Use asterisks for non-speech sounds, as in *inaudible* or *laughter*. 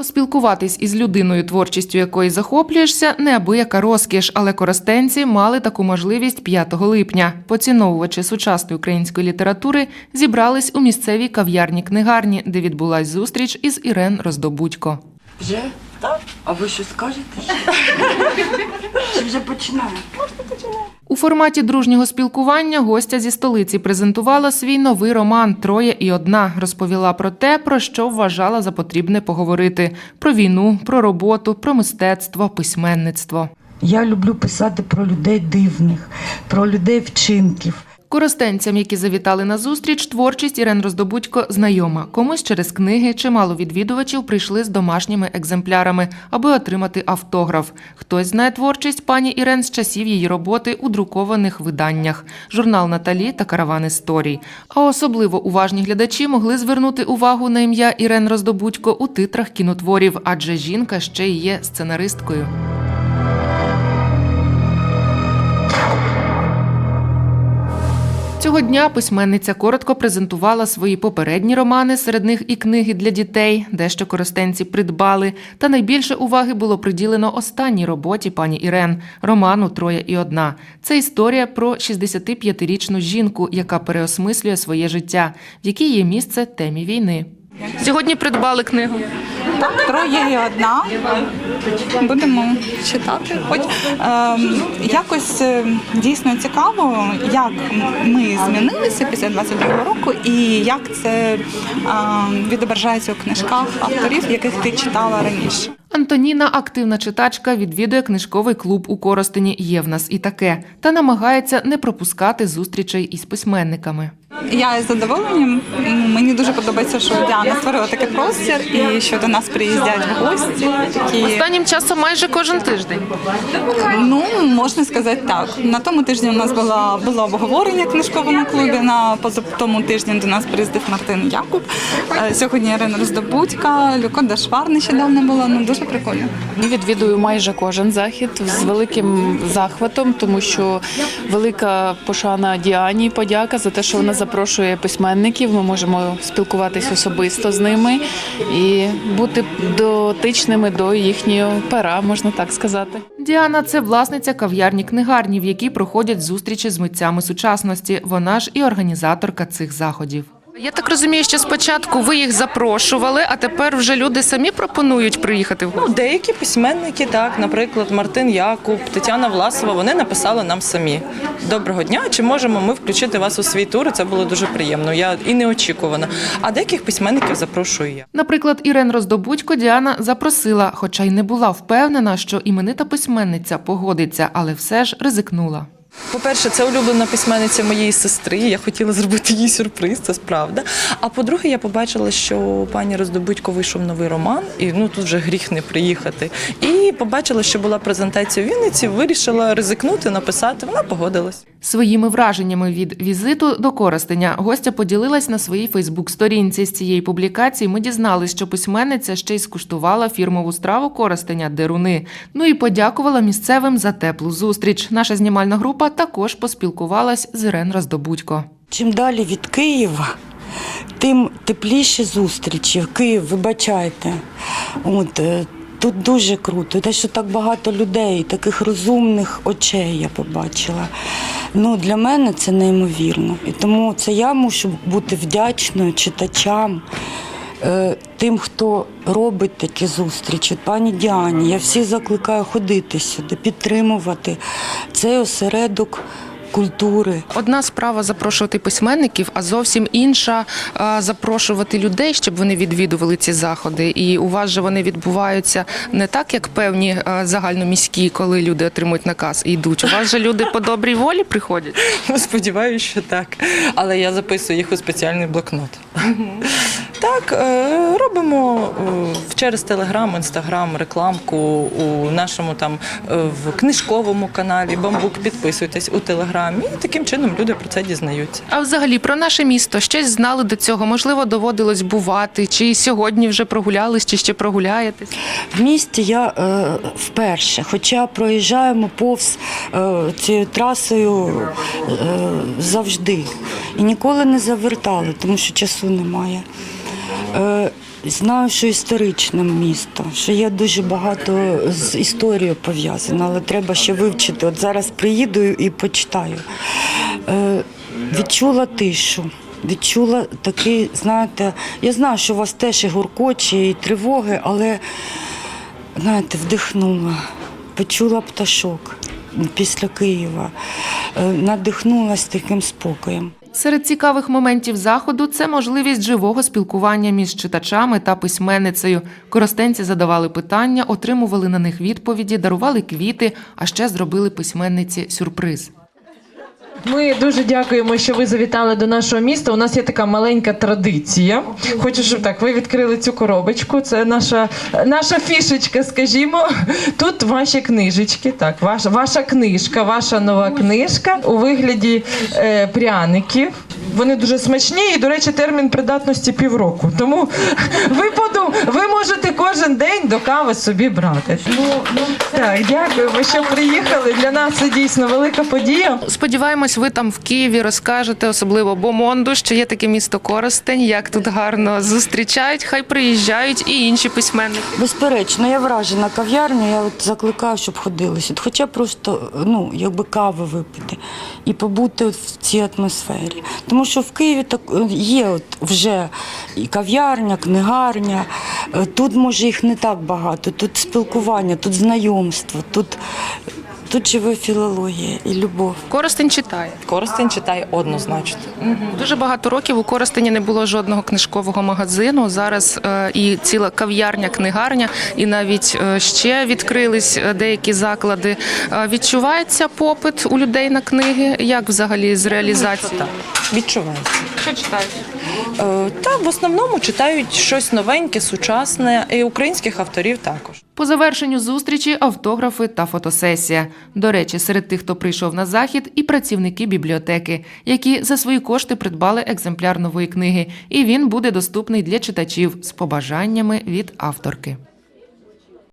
Поспілкуватись із людиною, творчістю якої захоплюєшся, неабияка розкіш, але коростенці мали таку можливість 5 липня. Поціновувачі сучасної української літератури зібрались у місцевій кав'ярні книгарні, де відбулась зустріч із Ірен Роздобудько. Вже? Так. А ви що скажете? *laughs* Чи вже починаємо? У форматі дружнього спілкування гостя зі столиці презентувала свій новий роман Троє і одна. Розповіла про те, про що вважала за потрібне поговорити: про війну, про роботу, про мистецтво, письменництво. Я люблю писати про людей дивних, про людей вчинків. Коростенцям, які завітали на зустріч, творчість Ірен Роздобудько знайома. Комусь через книги, чимало відвідувачів прийшли з домашніми екземплярами, аби отримати автограф. Хтось знає творчість пані Ірен з часів її роботи у друкованих виданнях, журнал Наталі та караван історій. А особливо уважні глядачі могли звернути увагу на ім'я Ірен Роздобудько у титрах кінотворів, адже жінка ще й є сценаристкою. Цього дня письменниця коротко презентувала свої попередні романи, серед них і книги для дітей, дещо користенці придбали. Та найбільше уваги було приділено останній роботі пані Ірен роману Троє і одна. Це історія про 65-річну жінку, яка переосмислює своє життя, в якій є місце темі війни. Сьогодні придбали книгу. Троє і одна. Будемо читати. Хоч ем, якось е, дійсно цікаво, як ми змінилися після 22-го року, і як це ем, відображається у книжках авторів, яких ти читала раніше. Антоніна, активна читачка, відвідує книжковий клуб у Коростені «Є в нас і таке та намагається не пропускати зустрічей із письменниками. Я із задоволенням. Мені дуже подобається, що Діана створила такий простір і що до нас приїздять в гості. Такі Останнім часом майже кожен тиждень. Ну, можна сказати так. На тому тижні у нас було, було обговорення в книжковому клубі. На позатому тижні до нас приїздив Мартин Якуб. Е, Сьогодні Ірина Роздобудька, Люко Дашвар нещодавно була. Ну дуже прикольно. Відвідую майже кожен захід з великим захватом, тому що велика пошана Діані, подяка за те, що вона запрошує письменників. Ми можемо спілкуватись особисто з ними і бути дотичними до їхнього пера, можна так сказати. Діана це власниця кав'ярні книгарні, в якій проходять зустрічі з митцями сучасності. Вона ж і організаторка цих заходів. Я так розумію, що спочатку ви їх запрошували, а тепер вже люди самі пропонують приїхати в Ну, деякі письменники, так, наприклад, Мартин Якуб, Тетяна Власова, вони написали нам самі. Доброго дня, чи можемо ми включити вас у свій тур? Це було дуже приємно. Я і неочікувано. А деяких письменників запрошую я. Наприклад, Ірен Роздобудько Діана запросила, хоча й не була впевнена, що іменита письменниця погодиться, але все ж ризикнула. По-перше, це улюблена письменниця моєї сестри. Я хотіла зробити їй сюрприз, це справда. А по-друге, я побачила, що пані Роздобудько вийшов новий роман, і ну тут вже гріх не приїхати. І побачила, що була презентація у Вінниці, вирішила ризикнути, написати. Вона погодилась. Своїми враженнями від візиту до Коростеня гостя поділилась на своїй Фейсбук-сторінці. З цієї публікації ми дізнались, що письменниця ще й скуштувала фірмову страву Коростеня Деруни. Ну і подякувала місцевим за теплу зустріч. Наша знімальна група також поспілкувалась з Ірен Роздобудько. Чим далі від Києва, тим тепліші зустрічі. Київ, вибачайте. От, е, тут дуже круто. Те, що так багато людей, таких розумних очей я побачила. Ну, для мене це неймовірно. І тому це я мушу бути вдячною читачам. е, Тим, хто робить такі зустрічі, пані Діані, я всіх закликаю ходити сюди, підтримувати цей осередок культури. Одна справа запрошувати письменників, а зовсім інша запрошувати людей, щоб вони відвідували ці заходи. І у вас же вони відбуваються не так, як певні загальноміські, коли люди отримують наказ і йдуть. У вас же люди по добрій волі приходять. *laughs* Сподіваюся, що так. Але я записую їх у спеціальний блокнот. Так, е, робимо е, через Телеграм, Інстаграм, рекламку у нашому там е, в книжковому каналі Бамбук. Підписуйтесь у Телеграмі. І таким чином люди про це дізнаються. А взагалі про наше місто щось знали до цього? Можливо, доводилось бувати, чи сьогодні вже прогулялись, чи ще прогуляєтесь? В місті я е, вперше, хоча проїжджаємо повз е, цією трасою е, завжди. І ніколи не завертали, тому що часу немає. Е, Знаю, що історичне місто, що є дуже багато з історією пов'язано, але треба ще вивчити. От зараз приїду і почитаю. Е, відчула тишу. Відчула такий, знаєте, я знаю, що у вас теж і гуркочі, і тривоги, але знаєте, вдихнула, почула пташок після Києва, е, надихнулася таким спокоєм. Серед цікавих моментів заходу це можливість живого спілкування між читачами та письменницею. Коростенці задавали питання, отримували на них відповіді, дарували квіти, а ще зробили письменниці сюрприз. Ми дуже дякуємо, що ви завітали до нашого міста. У нас є така маленька традиція. Хочу, щоб так ви відкрили цю коробочку. Це наша, наша фішечка, скажімо. Тут ваші книжечки. Так, ваша, ваша книжка, ваша нова книжка у вигляді е, пряників. Вони дуже смачні, і, до речі, термін придатності півроку. Тому ви подум, ви можете кожен день до кави собі брати. Ну, ну так, дякуємо, що приїхали. Для нас це дійсно велика подія. Сподіваємось, ви там в Києві розкажете, особливо Бомонду, що є таке місто Коростень, як тут гарно зустрічають. Хай приїжджають і інші письменники. Безперечно, я вражена кав'ярню. Я от закликаю, щоб ходили сюди. Хоча просто ну, якби кави випити і побути от в цій атмосфері. Тому що в Києві так е, є от вже і кав'ярня, книгарня. Е, Тут може їх не так багато. Тут спілкування, тут знайомство, тут, тут живе філологія і любов. Коростень читає. Коростень читає однозначно. Дуже багато років у Коростені не було жодного книжкового магазину. Зараз е, і ціла кав'ярня, книгарня, і навіть е, ще відкрились е, деякі заклади. Е, відчувається попит у людей на книги. Як взагалі з реалізацією? Так, відчувається. Що читають? Е, Та в основному читають щось новеньке, сучасне, і українських авторів також. По завершенню зустрічі автографи та фотосесія. До речі, серед тих, хто прийшов на захід, і працівники бібліотеки, які за свої кошти придбали екземпляр нової книги, і він буде доступний для читачів з побажаннями від авторки.